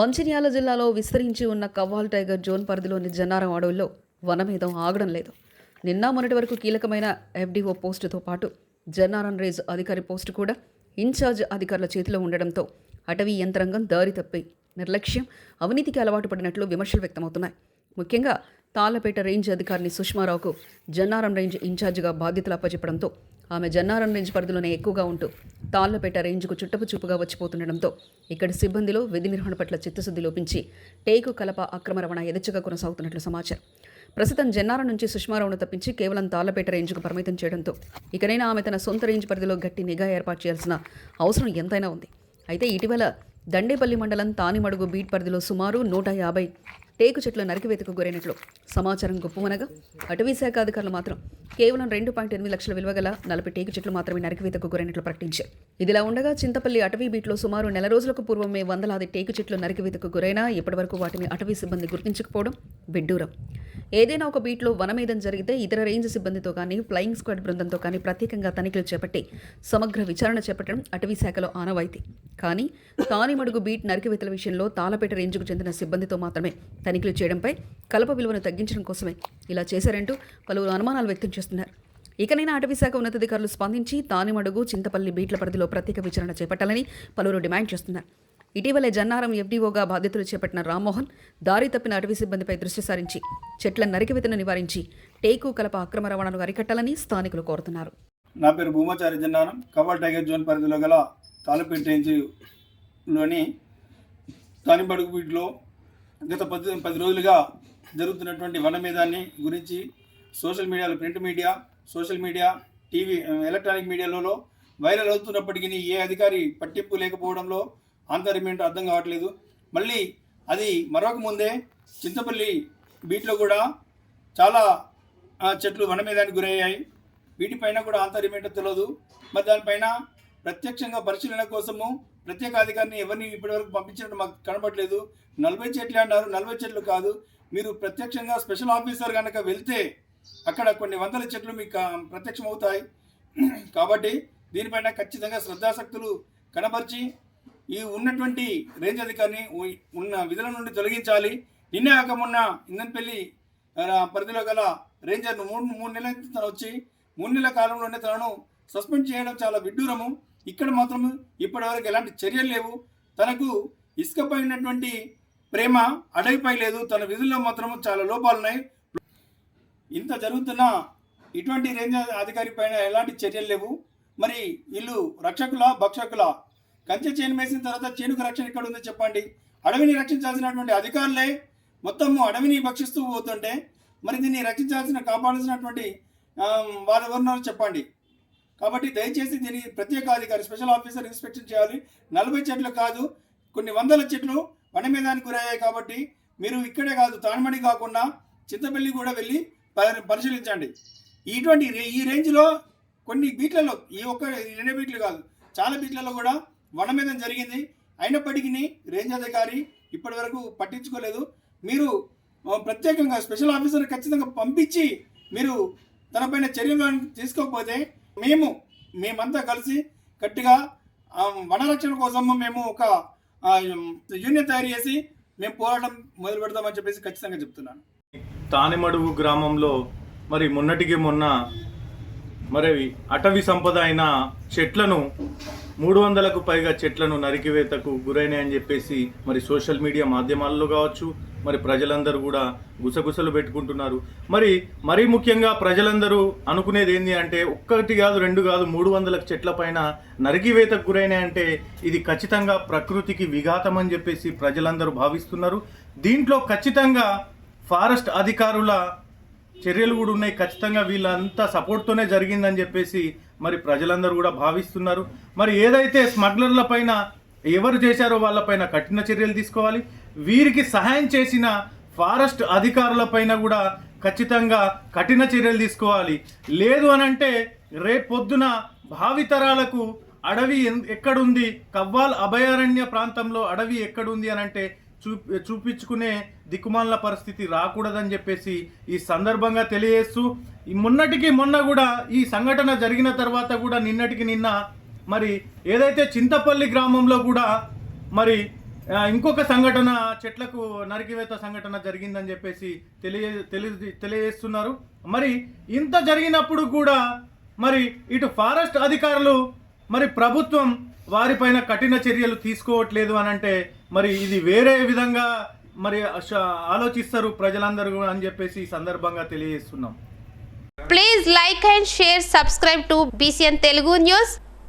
మంచిర్యాల జిల్లాలో విస్తరించి ఉన్న కవ్వాల్ టైగర్ జోన్ పరిధిలోని జన్నారం అడవుల్లో వనమేధం ఆగడం లేదు. నిన్న మొన్నటి వరకు కీలకమైన ఎఫ్డీఓ పోస్టుతో పాటు జన్నారం రేజ్ అధికారి పోస్టు కూడా ఇన్ఛార్జ్ అధికారుల చేతిలో ఉండడంతో అటవీ యంత్రాంగం దారి తప్పి నిర్లక్ష్యం అవినీతికి అలవాటు పడినట్లు విమర్శలు వ్యక్తమవుతున్నాయి. ముఖ్యంగా తాళ్ళపేట రేంజ్ అధికారిని సుష్మారావుకు జన్నారం రేంజ్ ఇన్ఛార్జిగా బాధ్యతలు అప్పచెప్పడంతో ఆమె జన్నారం రేంజ్ పరిధిలోనే ఎక్కువగా ఉంటూ తాళ్ళపేట రేంజ్కు చుట్టపు చూపుగా వచ్చిపోతుండడంతో ఇక్కడి సిబ్బందిలో విధి నిర్వహణ పట్ల చిత్తశుద్ధి లోపించి టేకు కలప అక్రమ రవాణా ఎదచ్చగా కొనసాగుతున్నట్లు సమాచారం. ప్రస్తుతం జన్నారం నుంచి సుష్మారావును తప్పించి కేవలం తాళ్ళపేట రేంజ్కు పరిమితం చేయడంతో ఇకనైనా ఆమె తన సొంత రేంజ్ పరిధిలో గట్టి నిఘా ఏర్పాటు చేయాల్సిన అవసరం ఎంతైనా ఉంది. అయితే ఇటీవల దండేపల్లి మండలం తానిమడుగు బీట్ పరిధిలో సుమారు నూట యాభై టేకు చెట్ల నరికివేతకు గురైనట్లు సమాచారం గుప్పమనగా అటవీ శాఖ అధికారులు మాత్రం కేవలం రెండు పాయింట్ ఎనిమిది లక్షల విలువ గల నలభై టేకు చెట్లు మాత్రమే నరికివేతకు గురైనట్లు ప్రకటించారు. ఇదిలా ఉండగా చింతపల్లి అటవీ బీట్లో సుమారు నెల రోజులకు పూర్వమే వందలాది టేకు చెట్లు నరికివేతకు గురైనా ఇప్పటివరకు వాటిని అటవీ సిబ్బంది గుర్తించకపోవడం విడ్డూరం. ఏదైనా ఒక బీట్లో వనమేదం జరిగితే ఇతర రేంజ్ సిబ్బందితో కానీ ఫ్లయింగ్ స్క్వాడ్ బృందంతో కానీ ప్రత్యేకంగా తనిఖీలు చేపట్టి సమగ్ర విచారణ చేపట్టడం అటవీ శాఖలో ఆనవాయితీ. కానీ తానిమడుగు బీట్ నరికివేతల విషయంలో తాళపేట రేంజ్కు చెందిన సిబ్బందితో మాత్రమే తనిఖీలు చేయడంపై కలప విలువను తగ్గించడం కోసమే ఇలా చేశారంటూ పలువురు అనుమానాలు వ్యక్తం చేస్తున్నారు. ఇకనైనా అటవీ శాఖ ఉన్నతాధికారులు స్పందించి తానిమడుగు చింతపల్లి బీట్ల పరిధిలో ప్రత్యేక విచారణ చేపట్టాలని పలువురు డిమాండ్ చేస్తున్నారు. ఇటీవలే జన్నారం ఎఫ్డీఓగా బాధ్యతలు చేపట్టిన రామ్మోహన్ దారి తప్పిన అటవీ సిబ్బందిపై దృష్టి సారించి చెట్ల నరికివేతను నివారించి టేకు కలప అక్రమ రవాణాను అరికట్టాలని స్థానికులు కోరుతున్నారు. నా పేరు Bhumachari Jannaram. Cover tiger zone పరిధిలో గల తాళపేట రేంజ్లోని తానిబడుగు వీటిలో గత పది పది రోజులుగా జరుగుతున్నటువంటి వనమేదాన్ని గురించి సోషల్ మీడియాలో print media social media TV electronic మీడియాలలో viral అవుతున్నప్పటికీ ఏ అధికారి పట్టింపు లేకపోవడంలో ఆంతర్యమేంటో అర్థం కావట్లేదు. మళ్ళీ అది మరొక ముందే చింతపల్లి బీట్లో కూడా చాలా చెట్లు వనమేదానికి గురయ్యాయి. వీటిపైన కూడా ఆంతర్యమేంటో తెలియదు మరి దానిపైన ప్రత్యక్షంగా పరిశీలన కోసము ప్రత్యేక అధికారిని ఎవరిని ఇప్పటివరకు పంపించినట్టు మాకు కనబడలేదు. నలభై చెట్లు అన్నారు. నలభై చెట్లు కాదు. మీరు ప్రత్యక్షంగా స్పెషల్ ఆఫీసర్ కనుక వెళ్తే అక్కడ కొన్ని వందల చెట్లు మీకు ప్రత్యక్షం అవుతాయి కాబట్టి దీనిపైన ఖచ్చితంగా శ్రద్ధాశక్తులు కనబరిచి ఈ ఉన్నటువంటి రేంజ్ అధికారిని ఉన్న విధుల నుండి తొలగించాలి. నిన్నే కాకమున్న ఇందన్పల్లి పరిధిలో గల రేంజర్ను మూడు మూడు నెలల తన తను వచ్చి మూడు నెలల కాలంలోనే తనను సస్పెండ్ చేయడం చాలా విడ్డూరము. ఇక్కడ మాత్రం ఇప్పటివరకు ఎలాంటి చర్యలు లేవు. తనకు ఇసుకపై ఉన్నటువంటి ప్రేమ అడవిపై లేదు తన విధుల్లో మాత్రం చాలా లోపాలున్నాయి. ఇంత జరుగుతున్న ఇటువంటి రేంజ్ అధికారి పైన ఎలాంటి చర్యలు లేవు. మరి వీళ్ళు రక్షకుల భక్షకుల? కంచె చేను వేసిన తర్వాత చేనుకు రక్షణ ఎక్కడ ఉందో చెప్పండి. అడవిని రక్షించాల్సినటువంటి అధికారులే మొత్తము అడవిని భక్షిస్తూ పోతుంటే మరి దీన్ని రక్షించాల్సిన కాపాడాల్సినటువంటి ఆ, వారు ఎవరున్నారో చెప్పండి. కాబట్టి దయచేసి దీన్ని ప్రత్యేక అధికారి స్పెషల్ ఆఫీసర్ ఇన్స్పెక్షన్ చేయాలి. నలభై చెట్లు కాదు కొన్ని వందల చెట్లు వనమేదానికి గురయ్యాయి కాబట్టి మీరు ఇక్కడే కాదు తాణమణి కాకుండా చింతపల్లి కూడా వెళ్ళి పరి- పరిశీలించండి. ఇటువంటి ఈ రేంజ్లో కొన్ని బీట్లలో ఈ ఒక్క రెండు బీట్లు కాదు చాలా బీట్లలో కూడా వనమేదం జరిగింది. అయినప్పటికీ రేంజ్ అధికారి ఇప్పటి వరకు పట్టించుకోలేదు. మీరు ప్రత్యేకంగా స్పెషల్ ఆఫీసర్ ఖచ్చితంగా పంపించి మీరు తనపైన చర్యలు తీసుకోకపోతే మేము మేమంతా కలిసి గట్టిగా వనరక్షణ కోసం మేము ఒక యూనియన్ తయారు చేసి మేము పోరాటం మొదలు పెడతామని చెప్పేసి ఖచ్చితంగా చెప్తున్నాను. తానిమడుగు గ్రామంలో మరి మొన్నటికి మొన్న మరి అటవీ సంపద అయిన చెట్లను మూడు వందలకు పైగా చెట్లను నరికివేతకు గురైనాయని చెప్పేసి మరి సోషల్ మీడియా మాధ్యమాల్లో కావచ్చు మరి ప్రజలందరూ కూడా గుసగుసలు పెట్టుకుంటున్నారు. మరి మరీ ముఖ్యంగా ప్రజలందరూ అనుకునేది ఏంటి అంటే ఒక్కటి కాదు రెండు కాదు మూడు వందల చెట్ల పైన నరికివేతకు గురైనాయంటే ఇది ఖచ్చితంగా ప్రకృతికి విఘాతం అని చెప్పేసి ప్రజలందరూ భావిస్తున్నారు. దీంట్లో ఖచ్చితంగా ఫారెస్ట్ అధికారుల చర్యలు కూడా ఉన్నాయి. ఖచ్చితంగా వీళ్ళంతా సపోర్ట్తోనే జరిగిందని చెప్పేసి మరి ప్రజలందరూ కూడా భావిస్తున్నారు. మరి ఏదైతే స్మగ్లర్ల పైన ఎవరు చేశారో వాళ్ళపైన కఠిన చర్యలు తీసుకోవాలి. వీరికి సహాయం చేసిన ఫారెస్ట్ అధికారులపైన కూడా ఖచ్చితంగా కఠిన చర్యలు తీసుకోవాలి. లేదు అనంటే రేపొద్దున భావితరాలకు అడవి ఎక్కడుంది? కవ్వాల్ అభయారణ్య ప్రాంతంలో అడవి ఎక్కడుంది అని అంటే చూ చూపించుకునే దిక్కుమాల పరిస్థితి రాకూడదని చెప్పేసి ఈ సందర్భంగా తెలియజేస్తూ మొన్నటికి మొన్న కూడా ఈ సంఘటన జరిగిన తర్వాత కూడా నిన్నటికి నిన్న మరి ఏదైతే చింతపల్లి గ్రామంలో కూడా మరి ఇంకొక సంఘటన చెట్లకు నరికివేత సంఘటన జరిగిందని చెప్పేసి తెలియ తెలియ తెలియజేస్తున్నారు. మరి ఇంత జరిగినప్పుడు కూడా మరి ఇటు ఫారెస్ట్ అధికారులు మరి ప్రభుత్వం వారిపైన కఠిన చర్యలు తీసుకోవట్లేదు అని అంటే మరి ఇది వేరే విధంగా మరి అశ- ఆలోచిస్తారు ప్రజలందరూ కూడా అని చెప్పేసి ఈ సందర్భంగా తెలియజేస్తున్నాం. Please like and share subscribe to BCN Telugu news